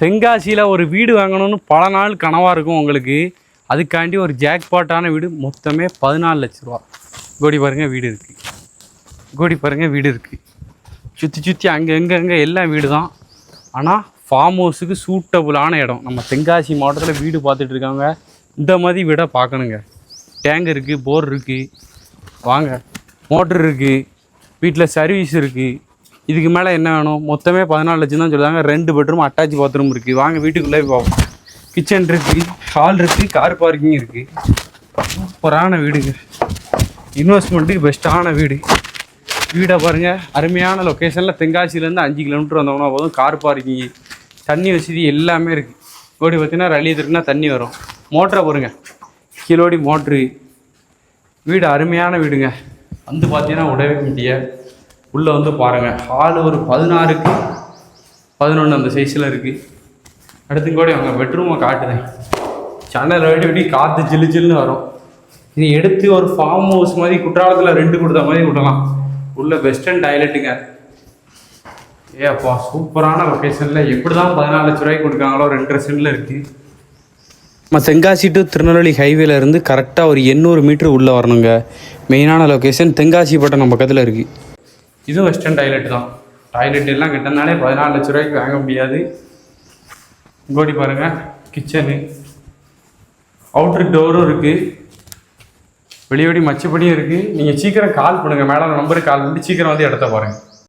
தென்காசியில் ஒரு வீடு வாங்கணும்னு பல நாள் கனவாக இருக்கும் உங்களுக்கு. அதுக்காண்டி ஒரு ஜாக்பாட்டான வீடு மொத்தமே பதினாலு லட்ச ரூபா. கோடி பாருங்கள் வீடு இருக்குது கோடி பாருங்கள் வீடு இருக்குது சுற்றி சுற்றி அங்கே எங்கே எங்கே எல்லாம் வீடு தான் ஆனால் ஃபார்ம் ஹவுஸுக்கு சூட்டபுளான இடம். நம்ம தென்காசி மாவட்டத்தில் வீடு பார்த்துட்டு இருக்காங்க. இந்த மாதிரி வீடை பார்க்கணுங்க. டேங்க் இருக்குது போர் இருக்குது வாங்க. மோட்ரு இருக்குது வீட்டில் சர்வீஸ் இருக்குது இதுக்கு மேலே என்ன வேணும்? மொத்தமே பதினாலு லட்சம் தான் சொல்லுவாங்க ரெண்டு பெட்ரூம் அட்டாச் பாத்ரூம் இருக்குது வாங்க வீட்டுக்குள்ளே போவோம் கிச்சன் இருக்குது ஹால் இருக்குது கார் பார்க்கிங் இருக்குது சூப்பரான வீடுங்க இன்வெஸ்ட்மெண்ட்டுக்கு பெஸ்ட்டான வீடு. வீடை பாருங்கள் அருமையான லொக்கேஷனில் தென்காசியிலேருந்து அஞ்சு கிலோமீட்டர் வந்தோம்னா போதும். கார் பார்க்கிங் தண்ணி வசதி எல்லாமே இருக்குது ஓடி பார்த்தீங்கன்னா ரலி இருக்குன்னா தண்ணி வரும். மோட்டரை பாருங்கள் கிலோடி மோட்ரு வீடு அருமையான வீடுங்க. வந்து பார்த்தீங்கன்னா உடவே முடியாது உள்ளே வந்து பாருங்கள் ஹால் ஒரு பதினாறுக்கு பதினொன்று அந்த சைஸில் இருக்குது அடுத்து கூட அவங்க பெட்ரூமை காட்டுறேன். சன்னல் விட்டு இப்படி காற்று ஜில்லு ஜில்லுன்னு வரும். இது எடுத்து ஒரு ஃபார்ம் ஹவுஸ் மாதிரி குற்றாலத்தில் ரெண்டு கொடுத்த மாதிரி விடலாம். உள்ள வெஸ்டர்ன் டாய்லெட்டுங்க ஏ அப்பா சூப்பரான லொக்கேஷனில் எப்படி தான் பதினாலு லட்ச ரூபாய்க்கு கொடுக்காங்களோ ரெண்டரை சென்டில் இருக்குது நம்ம தென்காசி டு திருநெல்வேலி ஹைவேல இருந்து கரெக்டாக ஒரு எண்ணூறு மீட்ரு உள்ளே வரணுங்க. மெயினான லொக்கேஷன் தென்காசி பட்டணம் பக்கத்தில் இருக்குது இதுவும் வெஸ்டர்ன் டாய்லெட் தான். டாய்லெட் எல்லாம் கிட்டனாலே பதினாலு லட்ச ரூபாய்க்கு வாங்க முடியாது. இங்கோடி பாருங்கள் கிச்சனு அவுட்ரு டோரும் இருக்குது வெளியோடி மச்சப்படியும் இருக்குது நீங்கள் சீக்கிரம் கால் பண்ணுங்கள் மேடம் நம்பருக்கு கால் பண்ணி சீக்கிரம் வந்து இடத்த பாருங்கள்